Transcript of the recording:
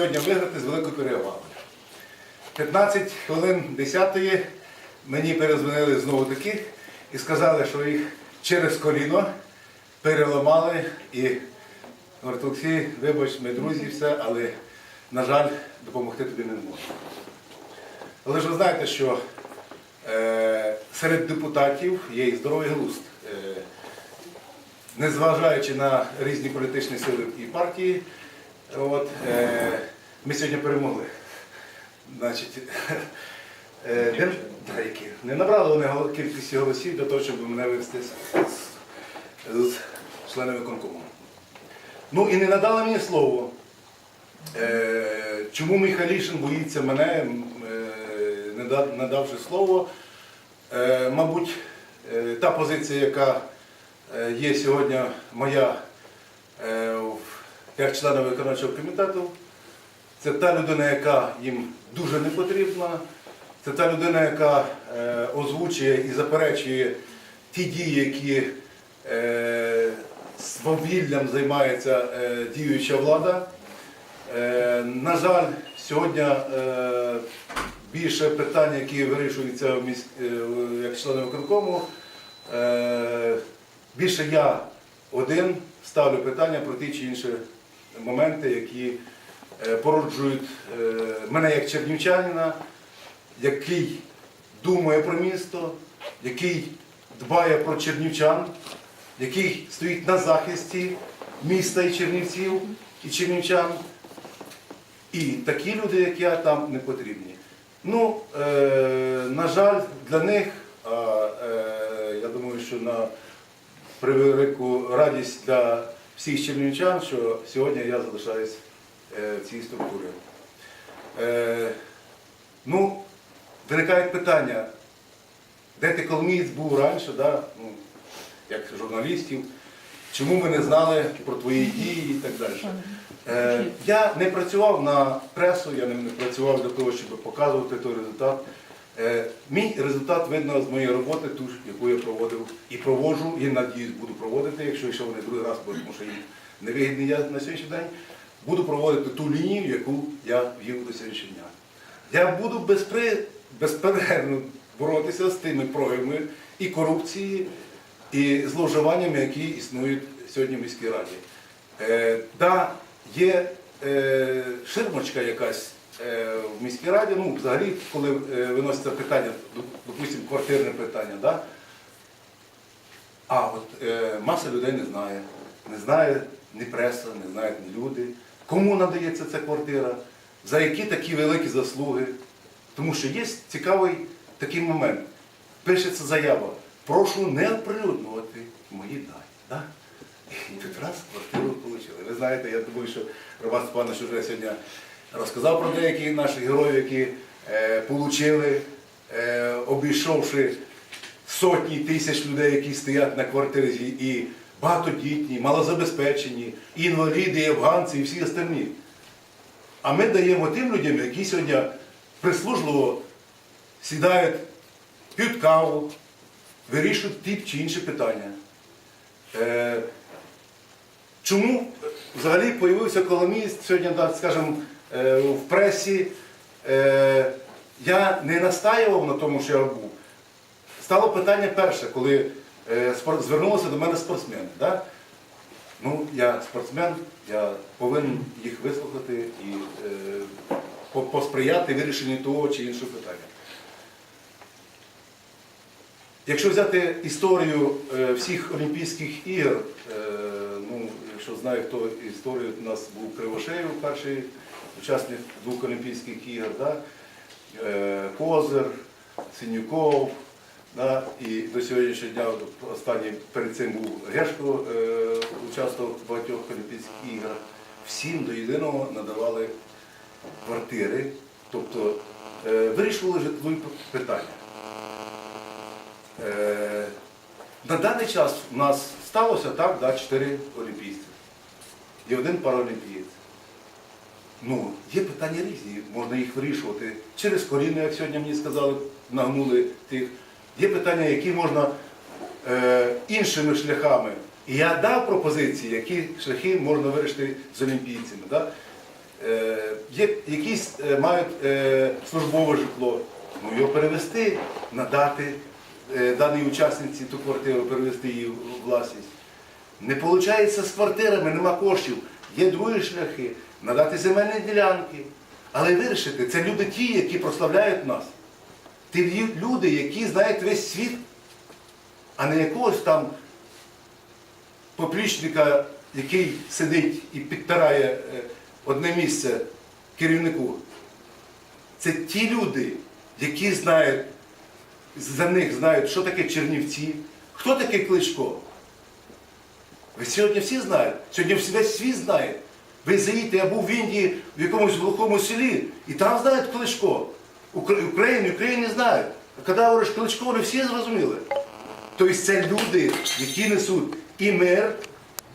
сьогодні виграти з великою перевагою. 15 хвилин 10-ї мені перезвонили знову таки і сказали, що їх через коліно переламали і говорить, Олексій, вибач, ми друзі, все, але, на жаль, допомогти тобі не зможемо. Але ж ви знаєте, що е, серед депутатів є і здоровий глузд. Е, незважаючи на різні політичні сили і партії, от, е, ми сьогодні перемогли. Значить, е, не, та які, не набрали вони кількості голосів для того, щоб мене вивести з, з, з членами виконкому. Ну і не надали мені слово. Е, чому Михайлішин боїться мене, е, не да- надавши слово? Е, мабуть, е, та позиція, яка е, є сьогодні моя е, в- як члена виконавчого комітету, це та людина, яка їм дуже не потрібна, це та людина, яка е, озвучує і заперечує ті дії, які е, свавіллям займається е, діюча влада. Е, на жаль, сьогодні е, більше питань, які вирішуються в міс- е, як члени виконкому, е, більше я один ставлю питання про ті чи інші моменти, які е, породжують е, мене як чернівчанина, який думає про місто, який дбає про чернівчан, який стоїть на захисті міста і чернівців і чернівчан. І такі люди, як я, там не потрібні. Ну, е, на жаль, для них, я думаю, що на превелику радість для всіх чернівчан, що сьогодні я залишаюсь е, в цій структурі. Е, ну, виникають питання, де ти коломієць був раніше, да? ну, як журналістів, чому ми не знали про твої дії і так далі. Е, Я не працював на пресу, я не не працював для того, щоб показувати той результат. Е, Мій результат видно з моєї роботи, ту, ж, яку я проводив і проводжу, і надіюсь, буду проводити, якщо ще вони другий раз, бо тому що їм невигідний я на сьогоднішній день, буду проводити ту лінію, яку я вів до сьогоднішнього дня. Я буду безпри... безперервно боротися з тими проявами і корупції, і зловживаннями, які існують сьогодні в міській раді. Е, да, є е, ширмочка якась в міській раді, ну, взагалі, коли е, виноситься питання, допустимо, квартирне питання, да? а от е, маса людей не знає. Не знає ні преса, не знають ні люди. Кому надається ця квартира, за які такі великі заслуги. Тому що є цікавий такий момент. Пишеться заява. Прошу не оприлюднювати мої дані. Да? І тут раз квартиру отримали. Ви знаєте, я думаю, що Роман Степанович вже сьогодні розказав про деяких наших героїв, які е, отримали, е, обійшовши сотні тисяч людей, які стоять на квартирі, і багатодітні, малозабезпечені, інваліди, і афганці, і всі остальні. А ми даємо тим людям, які сьогодні прислужливо сідають, п'ють каву, вирішують ті чи інші питання. Е, Чому взагалі з'явився коломіст сьогодні, скажімо, в пресі? Е, Я не настаював на тому, що я був. Стало питання перше, коли е, звернулися до мене спортсмени. Да? Ну, я спортсмен, я повинен їх вислухати і е, посприяти вирішенню того чи іншого питання. Якщо взяти історію е, всіх Олімпійських ігор, е, якщо знає хто історію, у нас був Кривошеєв, перший учасник двох Олімпійських ігор, да? е, Козир, Синюков, да? і до сьогоднішнього дня останній перед цим був Гешко, е, участвував в багатьох Олімпійських іграх. Всім до єдиного надавали квартири, тобто е, вирішували житлові питання. Е, На даний час у нас сталося так, да, чотири олімпійці і один паралімпієць. Ну, є питання різні, можна їх вирішувати через коріння, як сьогодні мені сказали, нагнули тих. Є питання, які можна е, іншими шляхами. І я дав пропозиції, які шляхи можна вирішити з олімпійцями. Да? е, є якісь е, мають е, службове житло, ну його перевести, надати е, даній учасниці ту квартиру, перевести її у власність. Не виходить з квартирами, нема коштів. Є другі шляхи, надати земельні ділянки. Але вирішити, це люди ті, які прославляють нас. Ті люди, які знають весь світ, а не якогось там поплічника, який сидить і підпирає е, одне місце керівнику. Це ті люди, які знають, за них знають, що таке Чернівці, хто такий Кличко. Ви сьогодні всі знаєте, сьогодні весь світ знає. Ви заїдьте, я був в Індії в якомусь глухому селі, і там знають Кличко. Україну, Україні знають. А коли говориш Кличко, вони всі зрозуміли. Тобто це люди, які несуть і мир,